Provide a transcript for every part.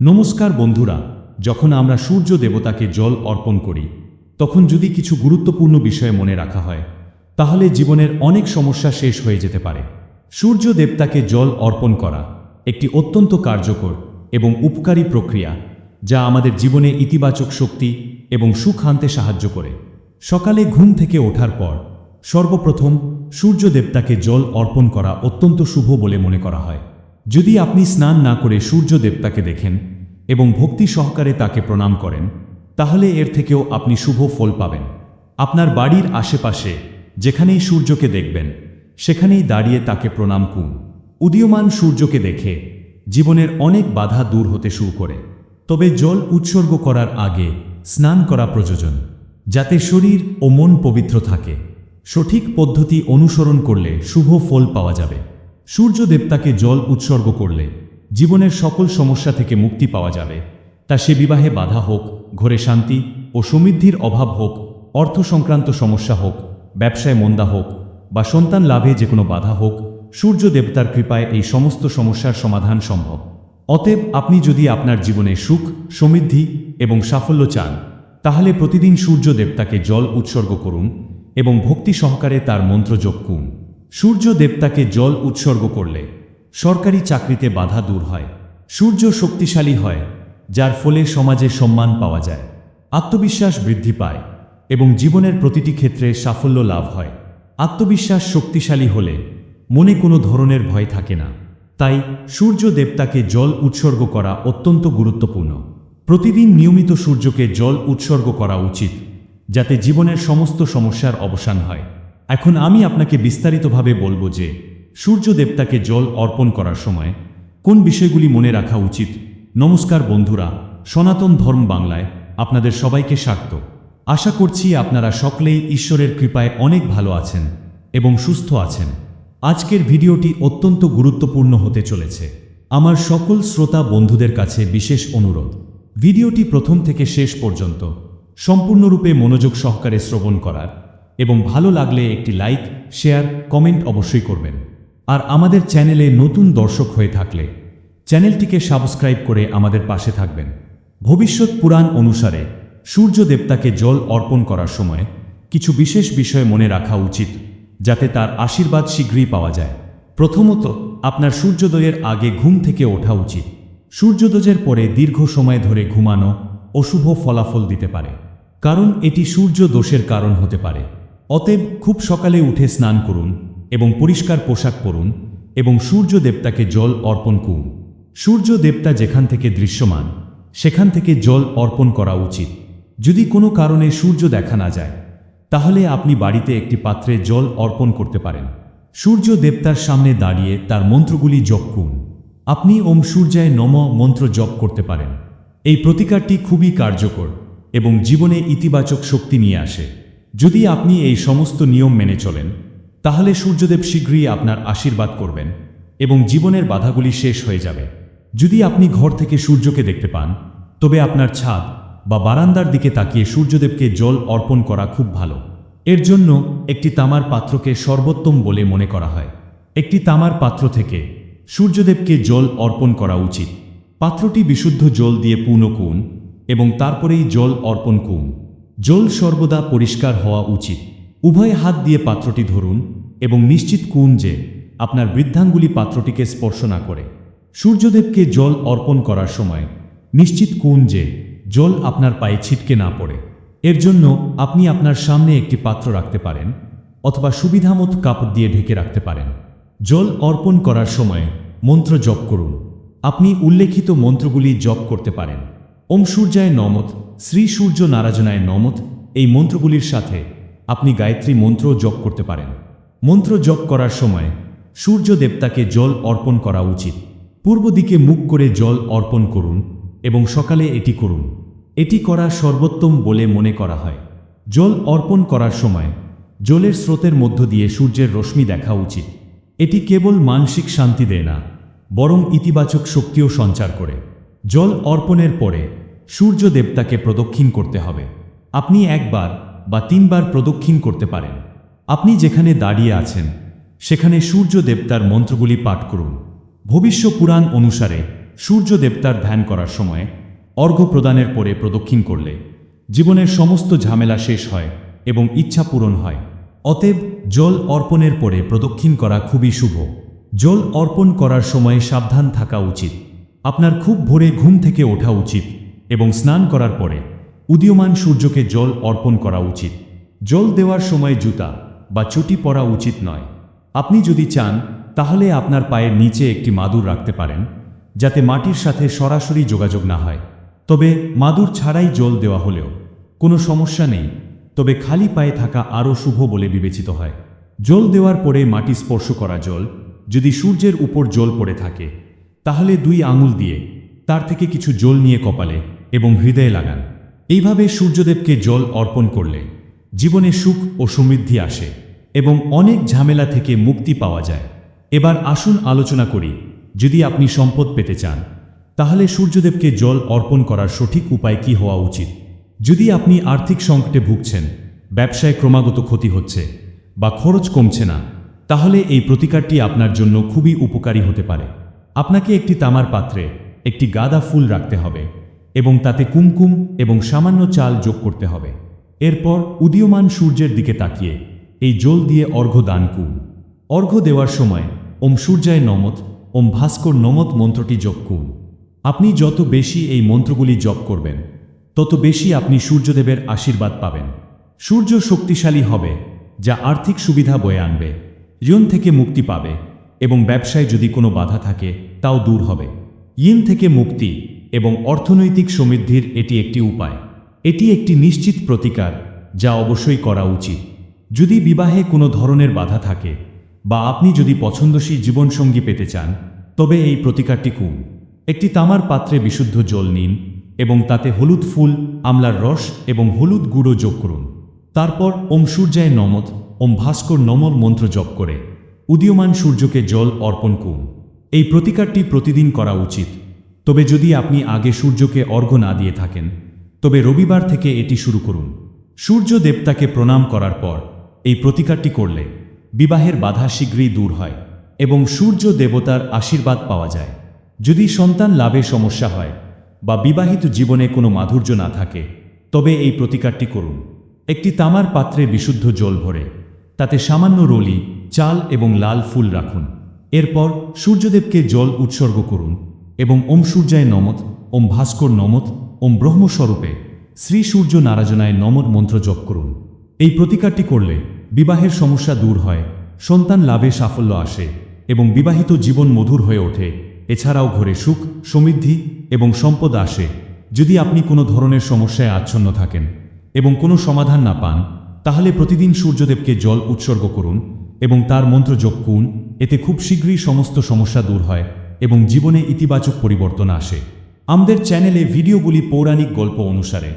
নমস্কার বন্ধুরা, যখন আমরা সূর্য দেবতাকে জল অর্পণ করি, তখন যদি কিছু গুরুত্বপূর্ণ বিষয়ে মনে রাখা হয়, তাহলে জীবনের অনেক সমস্যা শেষ হয়ে যেতে পারে। সূর্য দেবতাকে জল অর্পণ করা একটি অত্যন্ত কার্যকর এবং উপকারী প্রক্রিয়া, যা আমাদের জীবনে ইতিবাচক শক্তি এবং সুখ আনতে সাহায্য করে। সকালে ঘুম থেকে ওঠার পর, সর্বপ্রথম সূর্য দেবতাকে জল অর্পণ করা অত্যন্ত শুভ বলে মনে করা হয়। যদি আপনি স্নান না করে সূর্য দেবতাকে দেখেন এবং ভক্তি সহকারে তাকে প্রণাম করেন, তাহলে এর থেকেও আপনি শুভ ফল পাবেন। আপনার বাড়ির আশেপাশে যেখানেই সূর্যকে দেখবেন, সেখানেই দাঁড়িয়ে তাকে প্রণাম করুন। উদীয়মান সূর্যকে দেখে জীবনের অনেক বাধা দূর হতে শুরু করে। তবে জল উৎসর্গ করার আগে স্নান করা প্রয়োজন, যাতে শরীর ও মন পবিত্র থাকে। সঠিক পদ্ধতি অনুসরণ করলে শুভ ফল পাওয়া যাবে। সূর্য দেবতাকে জল উৎসর্গ করলে জীবনের সকল সমস্যা থেকে মুক্তি পাওয়া যাবে। তা সে বিবাহে বাধা হোক, ঘরে শান্তি ও সমৃদ্ধির অভাব হোক অর্থ সংক্রান্ত সমস্যা হোক, ব্যবসায় মন্দা হোক বা সন্তান লাভে যে কোনো বাধা হোক সূর্য দেবতার কৃপায় এই সমস্ত সমস্যার সমাধান সম্ভব। অতএব আপনি যদি আপনার জীবনে সুখ, সমৃদ্ধি এবং সাফল্য চান, তাহলে প্রতিদিন সূর্য দেবতাকে জল উৎসর্গ করুন এবং ভক্তি সহকারে তার মন্ত্র যোগ করুন। সূর্য দেবতাকে জল উৎসর্গ করলে সরকারি চাকরিতে বাধা দূর হয়। সূর্য শক্তিশালী হয়, যার ফলে সমাজে সম্মান পাওয়া যায়, আত্মবিশ্বাস বৃদ্ধি পায় এবং জীবনের প্রতিটি ক্ষেত্রে সাফল্য লাভ হয়। আত্মবিশ্বাস শক্তিশালী হলে মনে কোনো ধরনের ভয় থাকে না। তাই সূর্য দেবতাকে জল উৎসর্গ করা অত্যন্ত গুরুত্বপূর্ণ। প্রতিদিন নিয়মিত সূর্যকে জল উৎসর্গ করা উচিত, যাতে জীবনের সমস্ত সমস্যার অবসান হয়। এখন আমি আপনাকে বিস্তারিতভাবে বলব যে সূর্য দেবতাকে জল অর্পণ করার সময় কোন বিষয়গুলি মনে রাখা উচিত? নমস্কার বন্ধুরা, সনাতন ধর্ম বাংলায় আপনাদের সবাইকে স্বাগত। আশা করছি আপনারা সকলেই ঈশ্বরের কৃপায় অনেক ভালো আছেন এবং সুস্থ আছেন। আজকের ভিডিওটি অত্যন্ত গুরুত্বপূর্ণ হতে চলেছে। আমার সকল শ্রোতা বন্ধুদের কাছে বিশেষ অনুরোধ। ভিডিওটি প্রথম থেকে শেষ পর্যন্ত সম্পূর্ণরূপে মনোযোগ সহকারে শ্রবণ করার এবং ভালো লাগলে একটি লাইক, শেয়ার, কমেন্ট অবশ্যই করবেন। আর আমাদের চ্যানেলে নতুন দর্শক হয়ে থাকলে চ্যানেলটিকে সাবস্ক্রাইব করে আমাদের পাশে থাকবেন। ভবিষ্যৎ পুরাণ অনুসারে সূর্য দেবতাকে জল অর্পণ করার সময় কিছু বিশেষ বিষয় মনে রাখা উচিত, যাতে তার আশীর্বাদ শীঘ্রই পাওয়া যায়। প্রথমত, আপনার সূর্যোদয়ের আগে ঘুম থেকে ওঠা উচিত। সূর্যোদয়ের পরে দীর্ঘ সময় ধরে ঘুমানো অশুভ ফলাফল দিতে পারে। কারণ এটি সূর্য দোষের কারণ হতে পারে। অতএব খুব সকালে উঠে স্নান করুন এবং পরিষ্কার পোশাক পরুন এবং সূর্য দেবতাকে জল অর্পণ করুন। সূর্য দেবতা যেখান থেকে দৃশ্যমান, সেখান থেকে জল অর্পণ করা উচিত। যদি কোনো কারণে সূর্য দেখা না যায়, তাহলে আপনি বাড়িতে একটি পাত্রে জল অর্পণ করতে পারেন। সূর্য দেবতার সামনে দাঁড়িয়ে তার মন্ত্রগুলি জপ করুন। আপনি ওম সূর্যায় নম মন্ত্র জপ করতে পারেন। এই প্রতিকারটি খুবই কার্যকর এবং জীবনে ইতিবাচক শক্তি নিয়ে আসে। যদি আপনি এই সমস্ত নিয়ম মেনে চলেন, তাহলে সূর্যদেব শীঘ্রই আপনার আশীর্বাদ করবেন এবং জীবনের বাধাগুলি শেষ হয়ে যাবে। যদি আপনি ঘর থেকে সূর্যকে দেখতে পান, তবে আপনার ছাদ বা বারান্দার দিকে তাকিয়ে সূর্যদেবকে জল অর্পণ করা খুব ভালো। এর জন্য একটি তামার পাত্রকে সর্বোত্তম বলে মনে করা হয়। একটি তামার পাত্র থেকে সূর্যদেবকে জল অর্পণ করা উচিত। পাত্রটি বিশুদ্ধ জল দিয়ে পূর্ণ কুন এবং তারপরেই জল অর্পণ কুন। জল সর্বদা পরিষ্কার হওয়া উচিত। উভয় হাত দিয়ে পাত্রটি ধরুন এবং নিশ্চিত কুন যে আপনার বৃদ্ধাঙ্গুলি পাত্রটিকে স্পর্শ না করে। সূর্যদেবকে জল অর্পণ করার সময় নিশ্চিত কুন যে জল আপনার পায়ে ছিটকে না পড়ে। এর জন্য আপনি আপনার সামনে একটি পাত্র রাখতে পারেন অথবা সুবিধামত কাপড় দিয়ে ঢেকে রাখতে পারেন। জল অর্পণ করার সময় মন্ত্র জপ করুন। আপনি উল্লেখিত মন্ত্রগুলি জপ করতে পারেন। ওম সূর্যায় নমত, শ্রী সূর্য নারাজনায় নমত, এই মন্ত্রগুলির সাথে আপনি গায়ত্রী মন্ত্র জপ করতে পারেন। মন্ত্র জপ করার সময় সূর্য দেবতাকে জল অর্পণ করা উচিত। পূর্ব দিকে মুখ করে জল অর্পণ করুন এবং সকালে এটি করুন। এটি করা সর্বোত্তম বলে মনে করা হয়। জল অর্পণ করার সময় জলের স্রোতের মধ্য দিয়ে সূর্যের রশ্মি দেখা উচিত। এটি কেবল মানসিক শান্তি দেয় না, বরং ইতিবাচক শক্তিও সঞ্চার করে। জল অর্পণের পরে সূর্য দেবতাকে প্রদক্ষিণ করতে হবে। আপনি একবার বা তিনবার প্রদক্ষিণ করতে পারেন। আপনি যেখানে দাঁড়িয়ে আছেন, সেখানে সূর্য দেবতার মন্ত্রগুলি পাঠ করুন। ভবিষ্য পুরাণ অনুসারে সূর্য দেবতার ধ্যান করার সময় অর্ঘ্য প্রদানের পরে প্রদক্ষিণ করলে জীবনের সমস্ত ঝামেলা শেষ হয় এবং ইচ্ছা পূরণ হয়। অতএব জল অর্পণের পরে প্রদক্ষিণ করা খুবই শুভ। জল অর্পণ করার সময় সাবধান থাকা উচিত। আপনার খুব ভোরে ঘুম থেকে ওঠা উচিত এবং স্নান করার পরে উদীয়মান সূর্যকে জল অর্পণ করা উচিত। জল দেওয়ার সময় জুতা বা চটি পরা উচিত নয়। আপনি যদি চান, তাহলে আপনার পায়ের নিচে একটি মাদুর রাখতে পারেন, যাতে মাটির সাথে সরাসরি যোগাযোগ না হয়। তবে মাদুর ছাড়াই জল দেওয়া হলেও কোনো সমস্যা নেই, তবে খালি পায়ে থাকা আরও শুভ বলে বিবেচিত হয়। জল দেওয়ার পরে মাটি স্পর্শ করা জল যদি সূর্যের উপর জল পড়ে থাকে তাহলে দুই আঙুল দিয়ে তার থেকে কিছু জল নিয়ে কপালে এবং হৃদয়ে লাগান। এইভাবে সূর্যদেবকে জল অর্পণ করলে জীবনে সুখ ও সমৃদ্ধি আসে এবং অনেক ঝামেলা থেকে মুক্তি পাওয়া যায়। এবার আসুন আলোচনা করি, যদি আপনি সম্পদ পেতে চান, তাহলে সূর্যদেবকে জল অর্পণ করার সঠিক উপায় কি হওয়া উচিত? যদি আপনি আর্থিক সংকটে ভুগছেন, ব্যবসায় ক্রমাগত ক্ষতি হচ্ছে বা খরচ কমছে না, তাহলে এই প্রতিকারটি আপনার জন্য খুবই উপকারী হতে পারে। আপনাকে একটি তামার পাত্রে একটি গাঁদা ফুল রাখতে হবে এবং তাতে কুমকুম এবং সামান্য চাল যোগ করতে হবে। এরপর উদীয়মান সূর্যের দিকে তাকিয়ে এই জল দিয়ে অর্ঘ্য দান করুন। অর্ঘ্য দেওয়ার সময় ওম সূর্যায় নমত, ওম ভাস্কর নমত মন্ত্রটি জপ করুন। আপনি যত বেশি এই মন্ত্রগুলি জপ করবেন, তত বেশি আপনি সূর্যদেবের আশীর্বাদ পাবেন। সূর্য শক্তিশালী হবে, যা আর্থিক সুবিধা বয়ে আনবে, ঋণ থেকে মুক্তি পাবে এবং ব্যবসায় যদি কোনো বাধা থাকে, তাও দূর হবে। ইন থেকে মুক্তি এবং অর্থনৈতিক সমৃদ্ধির এটি একটি উপায়। এটি একটি নিশ্চিত প্রতিকার, যা অবশ্যই করা উচিত। যদি বিবাহে কোনো ধরনের বাধা থাকে, বা আপনি যদি পছন্দসী জীবনসঙ্গী পেতে চান, তবে এই প্রতিকারটি কুন। একটি তামার পাত্রে বিশুদ্ধ জল নিন এবং তাতে হলুদ ফুল, আমলার রস এবং হলুদ গুঁড়ো যোগ করুন। তারপর ওম সূর্যায় নমত, ওম ভাস্কর নমর মন্ত্র জপ করে। উদীয়মান সূর্যকে জল অর্পণ করুন। এই প্রতিকারটি প্রতিদিন করা উচিত। তবে যদি আপনি আগে সূর্যকে অর্ঘ্য না দিয়ে থাকেন, তবে রবিবার থেকে এটি শুরু করুন। সূর্য দেবতাকে প্রণাম করার পর এই প্রতিকারটি করলে বিবাহের বাধা শীঘ্রই দূর হয় এবং সূর্য দেবতার আশীর্বাদ পাওয়া যায়। যদি সন্তান লাভে সমস্যা হয় বা বিবাহিত জীবনে কোনো মাধুর্য না থাকে, তবে এই প্রতিকারটি করুন। একটি তামার পাত্রে বিশুদ্ধ জল ভরে তাতে সামান্য রলি, চাল এবং লাল ফুল রাখুন। এরপর সূর্যদেবকে জল উৎসর্গ করুন এবং ওম সূর্যায় নমত, ওম ভাস্কর নমত, ওম ব্রহ্মস্বরূপে শ্রী সূর্য নারাজনায় নমত মন্ত্র জপ করুন। এই প্রতিকারটি করলে বিবাহের সমস্যা দূর হয়, সন্তান লাভে সাফল্য আসে এবং বিবাহিত জীবন মধুর হয়ে ওঠে। এছাড়াও ঘরে সুখ, সমৃদ্ধি এবং সম্পদ আসে। যদি আপনি কোনো ধরনের সমস্যায় আচ্ছন্ন থাকেন এবং কোনো সমাধান না পান তাহলে প্রতিদিন সূর্যদেবকে জল উৎসর্গ করুন এবং তার মন্ত্র যোগ করুন। এতে খুব শীঘ্রই সমস্ত সমস্যা দূর হয় এবং জীবনে ইতিবাচক পরিবর্তন আসে। আমাদের চ্যানেলে ভিডিওগুলি পৌরাণিক গল্প অনুসারে।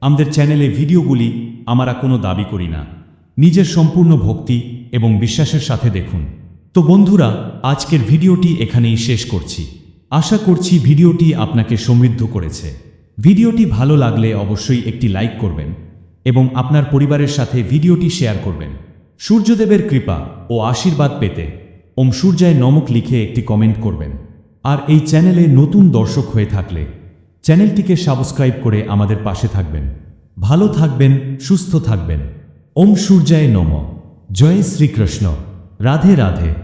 আমাদের চ্যানেলে ভিডিওগুলি আমরা কোনো দাবি করি না। নিজের সম্পূর্ণ ভক্তি এবং বিশ্বাসের সাথে দেখুন। তো বন্ধুরা, আজকের ভিডিওটি এখানেই শেষ করছি। আশা করছি ভিডিওটি আপনাকে সমৃদ্ধ করেছে। ভিডিওটি ভালো লাগলে অবশ্যই একটি লাইক করবেন। এবং আপনার পরিবারের সাথে ভিডিওটি শেয়ার করবেন। সূর্যদেবের কৃপা ও আশীর্বাদ পেতে ওম সূর্যায় নমক লিখে একটি কমেন্ট করবেন। আর এই চ্যানেলে নতুন দর্শক হয়ে থাকলে চ্যানেলটিকে সাবস্ক্রাইব করে আমাদের পাশে থাকবেন। ভালো থাকবেন, সুস্থ থাকবেন। ওম সূর্যায় নম। জয় শ্রীকৃষ্ণ। রাধে রাধে।